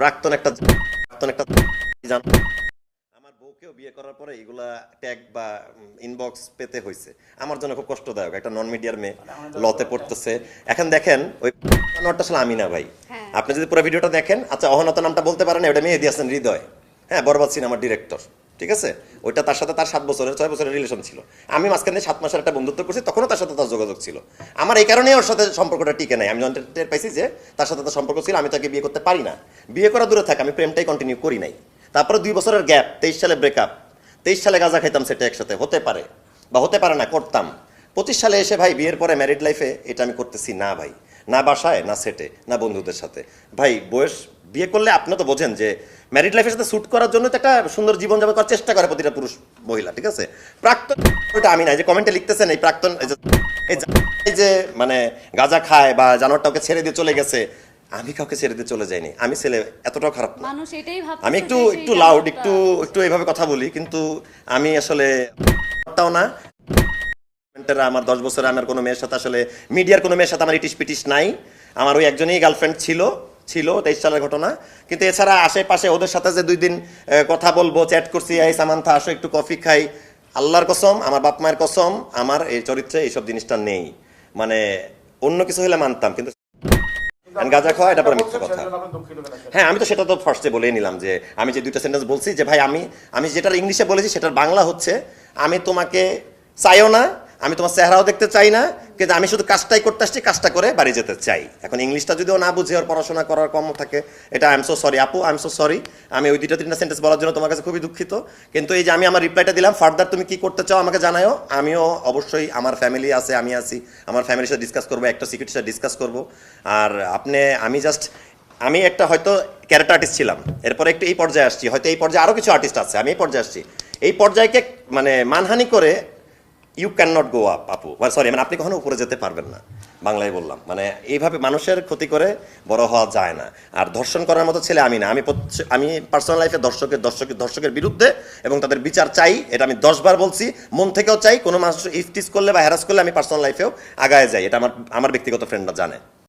প্রাক্তন একটা প্রাক্তন একটা জান আমার বউকেও বিয়ে করার পরে এগুলা ট্যাগ বা ইনবক্স পেতে হয়েছে আমার জন্য খুব কষ্টদায়ক একটা নন মিডিয়ার মেয়ে লতে পড়তেছে। এখন দেখেন ওই নটটা আসলে আমি না ভাই। হ্যাঁ। আপনি যদি পুরো ভিডিওটা দেখেন আচ্ছা অহনত নামটা বলতে পারেন ওটা মেয়ে দিয়েছেন হৃদয়। হ্যাঁ বরবাদ সিনেমার ডিরেক্টর ঠিক আছে? ওইটা তার সাথে তার সাত বছরের, ছয় বছরের রিলেশন ছিল। আমি মাঝখানে সাত মাসের একটা বন্ধুত্ব করছি, তখনও তার সাথে তার যোগাযোগ ছিল। আমার এই কারণেই ওর সাথে সম্পর্কটা টিকে নাই। আমি টের পাইছি যে তার সাথে তার সম্পর্ক ছিল, আমি তাকে বিয়ে করতে পারি না। বিয়ে করা দূরে থাকে, আমি প্রেমটাই কন্টিনিউ করি নাই। তারপরে দুই বছরের গ্যাপ তেইশ সালে ব্রেকআপ তেইশ সালে গাঁজা খাইতাম সেটা একসাথে, হতে পারে। বা হতে পারে না, করতাম। পঁচিশ সালে এসে ভাই বিয়ের পরে ম্যারিড লাইফে এটা আমি করতেছি না ভাই। না বাসায় না সেটে না বন্ধুদের সাথে। ভাই বয়স বিয়ে করলে আপনি তো বোঝেন যে ম্যারিড লাইফের সাথে শ্যুট করার জন্য তো একটা সুন্দর জীবন যাপন করার চেষ্টা করে প্রতিটা পুরুষ মহিলা ঠিক আছে? প্রাক্তন ওটা আমি না যে কমেন্টে লিখতেছেন এই প্রাক্তন এই যে- মানে গাঁজা খায় বা জানোয়ারটা ওকে ছেড়ে দিয়ে চলে গেছে আমি কাউকে ছেড়ে দিয়ে চলে যাইনি। আমি ছেলে এতটাও খারাপ না। মানুষ এটাই ভাবছে আমি একটু একটু লাউড একটু একটু এইভাবে কথা বলি কিন্তু আমি আসলে না কমেন্টেরা আমার দশ বছরে আমার কোনো মেয়ের সাথে আসলে মিডিয়ার কোনো মেয়ের সাথে আমার ইটিস পিটিস নাই। আমার ওই একজনই গার্লফ্রেন্ড ছিল ছিল তেইশ সালের ঘটনা। কিন্তু এছাড়া আশেপাশে ওদের সাথে যে দুই দিন কথা বলব চ্যাট করছি, এই সামান্থা, আসো, একটু কফি খাই। আল্লাহর কসম, আমার বাপ মায়ের কসম, আমার এই চরিত্রে এইসব জিনিসটা নেই। মানে অন্য কিছু হলে মানতাম, কিন্তু গাঁজা খাওয়া, এটা পরে কথা। হ্যাঁ আমি তো সেটা তো ফার্স্টে বলেই নিলাম যে, আমি যে দুইটা সেন্টেন্স বলছি যে, ভাই, আমি আমি যেটার ইংলিশে বলেছি, সেটার বাংলা হচ্ছে, আমি তোমাকে চাইও না আমি তোমার চেহারাও দেখতে চাই না, কিন্তু আমি শুধু কাজটাই করতে আসছি, কাজটা করে বাড়ি যেতে চাই। এখন ইংলিশটা যদিও না বুঝে ওর পড়াশোনা করার কম থাকে, এটা আই এম সো সরি আপু আই এম সো সরি আমি ওই দুইটা, তিনটা সেন্টেন্স বলার জন্য তোমার কাছে খুবই দুঃখিত। কিন্তু এই যে আমি আমার রিপ্লাইটা দিলাম ফার্দার তুমি কি করতে চাও আমাকে জানাও আমিও অবশ্যই আমার ফ্যামিলি আছে, আমি আছি, আমার ফ্যামিলির সাথে ডিসকাস করব, একটা সিকিউরিটির সাথে ডিসকাস করব। আর আপনি, আমি জাস্ট আমি একটা হয়তো ক্যারেক্টার আর্টিস্ট ছিলাম। এরপরে একটু এই পর্যায়ে আসছি, হয়তো এই পর্যায়ে আরও কিছু আর্টিস্ট আছে, আমি এই পর্যায়ে আসছি। এই পর্যায়কে মানে মানহানি করে you can not go up আপু সরি মানে আপনি কখনো উপরে যেতে পারবেন না। বাংলায় বললাম। মানে এইভাবে মানুষের ক্ষতি করে বড় হওয়া যায় না। আর ধর্ষণ করার মতো ছেলে আমি না। আমি আমি পার্সোনাল লাইফে দর্শকের দর্শকের দর্শকের বিরুদ্ধে এবং তাদের বিচার চাই। এটা আমি দশবার বলছি। মন থেকেও চাই কোনো মানুষ ইফটিস করলে বা হ্যারাস করলে আমি পার্সোনাল লাইফেও আগায় যাই। এটা আমার আমার ব্যক্তিগত ফ্রেন্ডরা জানে।